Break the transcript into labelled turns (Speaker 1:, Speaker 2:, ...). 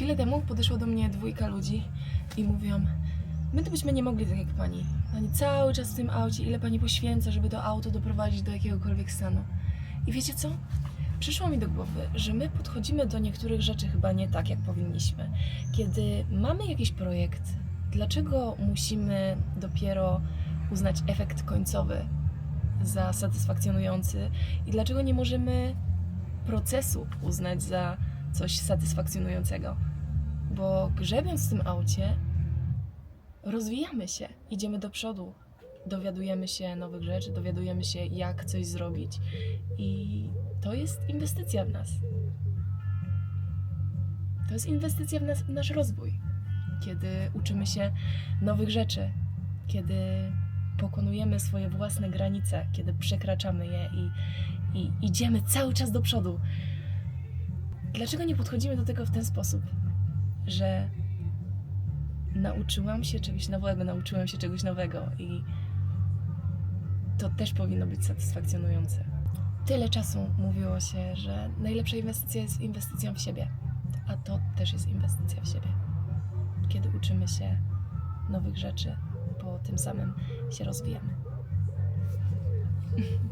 Speaker 1: Chwilę temu podeszła do mnie dwójka ludzi i mówią, my to byśmy nie mogli tak jak pani. Pani cały czas w tym aucie, ile pani poświęca, żeby to auto doprowadzić do jakiegokolwiek stanu. I wiecie co? Przyszło mi do głowy, że my podchodzimy do niektórych rzeczy chyba nie tak, jak powinniśmy. Kiedy mamy jakiś projekt, dlaczego musimy dopiero uznać efekt końcowy za satysfakcjonujący i dlaczego nie możemy procesu uznać za coś satysfakcjonującego? Bo grzebiąc w tym aucie, rozwijamy się, idziemy do przodu, dowiadujemy się nowych rzeczy, dowiadujemy się, jak coś zrobić. I to jest inwestycja w nas. To jest inwestycja w, nas, w nasz rozwój. Kiedy uczymy się nowych rzeczy, kiedy pokonujemy swoje własne granice, kiedy przekraczamy je i, i idziemy cały czas do przodu. Dlaczego nie podchodzimy do tego w ten sposób, że nauczyłam się czegoś nowego, nauczyłem się czegoś nowego i to też powinno być satysfakcjonujące. Tyle czasu mówiło się, że najlepsza inwestycja jest inwestycją w siebie, a to też jest inwestycja w siebie. Kiedy uczymy się nowych rzeczy, bo tym samym się rozwijamy.